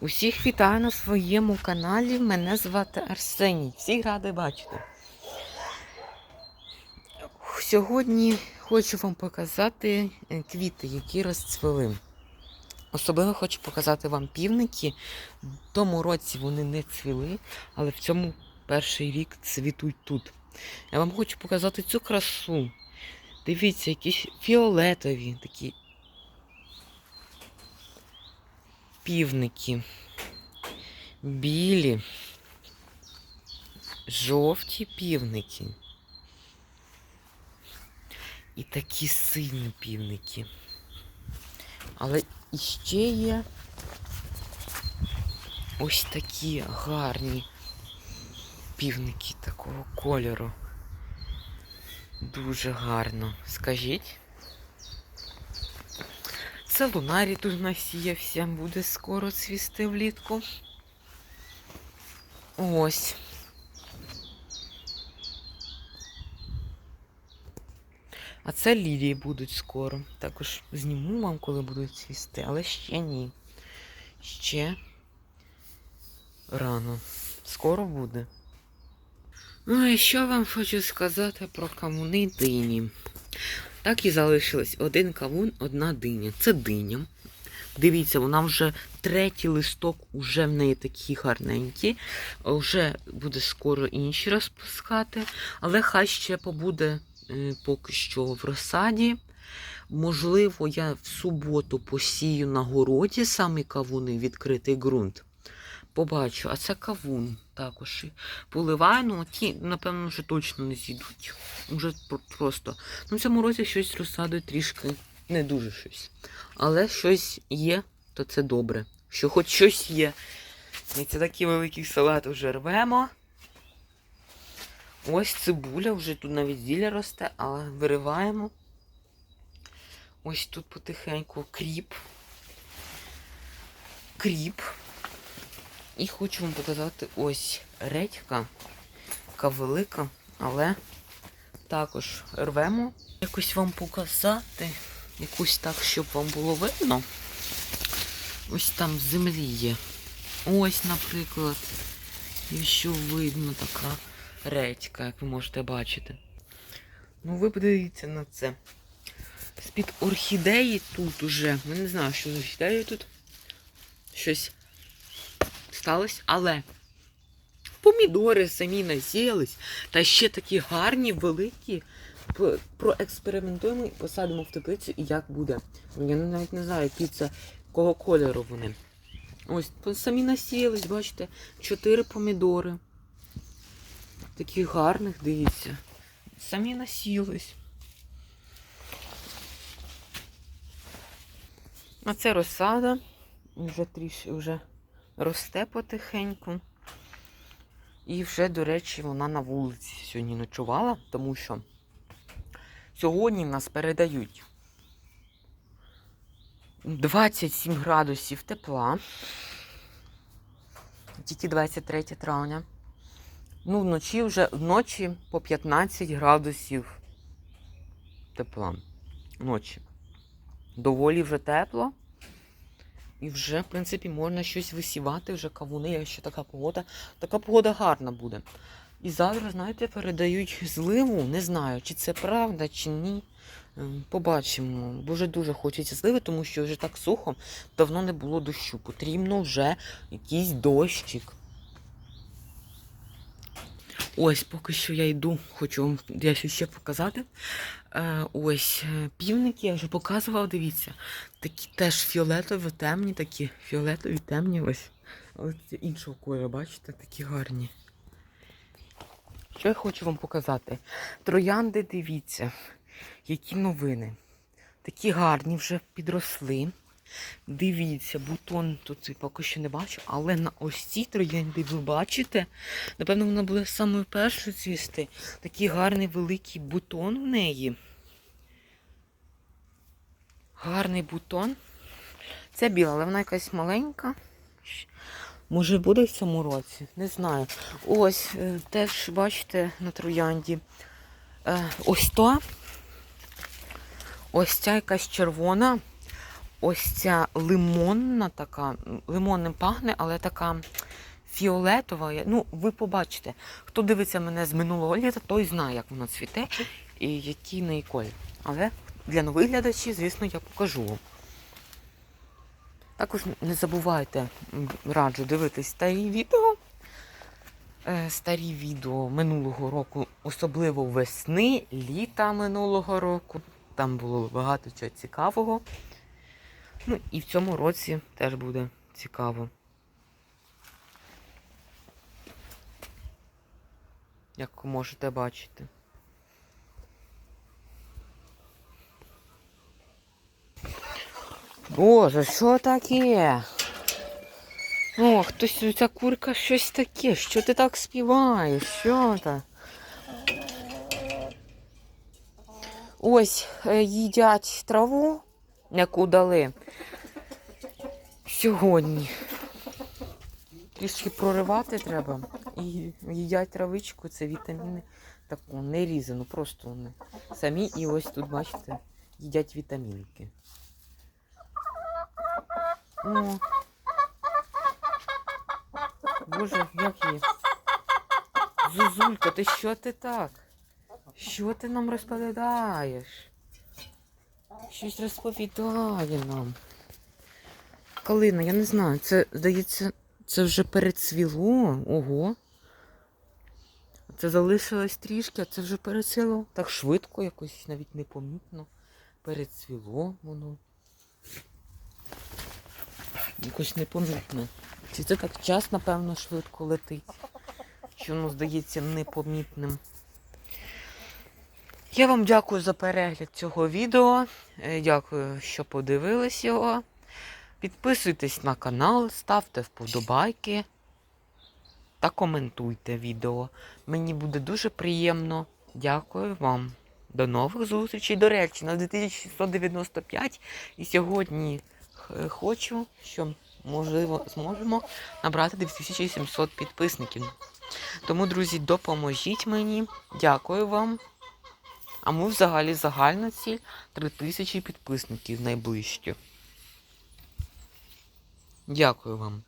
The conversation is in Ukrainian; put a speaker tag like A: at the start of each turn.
A: Усіх вітаю на своєму каналі. Мене звати Арсеній. Всіх радий бачити. Сьогодні хочу вам показати е, квіти, які розцвели. Особливо хочу показати вам півники. В тому році вони не цвіли, але в цьому перший рік цвітуть тут. Я вам хочу показати цю красу. Дивіться, якісь фіолетові такі півники. Білі, жовті півники. І такі сині півники. Але іще є ось такі гарні півники такого кольору. Дуже гарно. Скажіть. Це лунарій тут насіявся, буде скоро цвісти влітку. Ось. А це лілії будуть скоро. Також зніму вам, коли будуть цвісти, але ще ні. Ще рано. Скоро буде. Ну і що вам хочу сказати про кавуни дині. Так і залишилось один кавун, одна диня. Це диня. Дивіться, вона вже третій листок, уже в неї такі гарненькі. Вже буде скоро інші розпускати, але хай ще побуде е, поки що в розсаді. Можливо, я в суботу посію на городі самі кавуни, відкритий ґрунт. Побачу, а це кавун також. і Поливаю, ну ті, напевно, вже точно не зійдуть. Уже просто. Ну, в цьому році щось розсадою трішки не дуже щось. Але щось є, то це добре. Що хоч щось є. І це такий великий салат вже рвемо. Ось цибуля, вже тут навіть зілля росте, але вириваємо. Ось тут потихеньку кріп. Кріп. І хочу вам показати ось редька, яка велика, але також рвемо. Якось вам показати, якусь так, щоб вам було видно. Ось там землі є. Ось, наприклад, якщо видно така редька, як ви можете бачити. Ну, ви подивіться на це. З-під орхідеї тут уже, я не знаю, що з орхідеєю тут. Щось сталося, але помідори самі насіялись, та ще такі гарні, великі. Проекспериментуємо і посадимо в теплицю і як буде. Я навіть не знаю, які це, кого кольору вони. Ось, самі насіялись, бачите, чотири помідори. Таких гарних, дивіться. Самі насіялись. А це розсада. Вже трішки вже росте потихеньку. І вже, до речі, вона на вулиці сьогодні ночувала, тому що сьогодні в нас передають 27 градусів тепла. Тільки 23 травня. Ну, вночі вже вночі по 15 градусів тепла. Ночі. Доволі вже тепло. І вже, в принципі, можна щось висівати, вже кавуни, якщо така погода. Така погода гарна буде. І завтра, знаєте, передають зливу. Не знаю, чи це правда, чи ні. Ем, Побачимо. Дуже дуже хочеться зливи, тому що вже так сухо, давно не було дощу. Потрібно вже якийсь дощик. Ось, поки що я йду, хочу вам дещо ще показати. Е, ось е, півники я вже показувала, дивіться. Такі теж фіолетові, темні, такі фіолетові, темні ось. Але це іншого кольору, бачите, такі гарні. Що я хочу вам показати? Троянди, дивіться, які новини. Такі гарні вже підросли. Дивіться, бутон тут поки що не бачу, але на ось цій троянді ви бачите, напевно, вона буде самою першою цвісти. Такий гарний великий бутон в неї. Гарний бутон. Це біла, але вона якась маленька. Може буде в цьому році? Не знаю. Ось е, теж бачите на троянді. Е, Ось то. Ось ця якась червона. Ось ця лимонна така, лимонним пахне, але така фіолетова. Ну, ви побачите. Хто дивиться мене з минулого літа, той знає, як вона цвіте і який неї колір. Але для нових глядачів, звісно, я покажу вам. Також не забувайте, раджу дивитись старі відео. Е, Старі відео минулого року, особливо весни, літа минулого року. Там було багато чого цікавого. Ну і в цьому році теж буде цікаво. Як можете бачити. Боже, що таке? О, хтось ця курка щось таке. Що ти так співаєш? Що це? Ось е, їдять траву, яку дали сьогодні. Трішки проривати треба. І їдять травичку, це вітаміни таку не різану, просто вони самі. І ось тут, бачите, їдять вітамінки. О. Боже, як її? Зузулька, ти що ти так? Що ти нам розповідаєш? Щось розповідає нам. Калина, я не знаю, це, здається, це вже перецвіло. Ого. Це залишилось трішки, а це вже перецвіло. Так швидко, якось навіть непомітно. Перецвіло воно. Якось непомітно. Чи це так час, напевно, швидко летить? Що воно здається непомітним. Я вам дякую за перегляд цього відео. Е, Дякую, що подивились його. Підписуйтесь на канал, ставте вподобайки та коментуйте відео. Мені буде дуже приємно. Дякую вам. До нових зустрічей. До речі, на 2695 і сьогодні хочу, що можливо зможемо набрати 2700 підписників. Тому, друзі, допоможіть мені. Дякую вам. А ми взагалі загальна ціль 3000 підписників найближче. Дякую вам.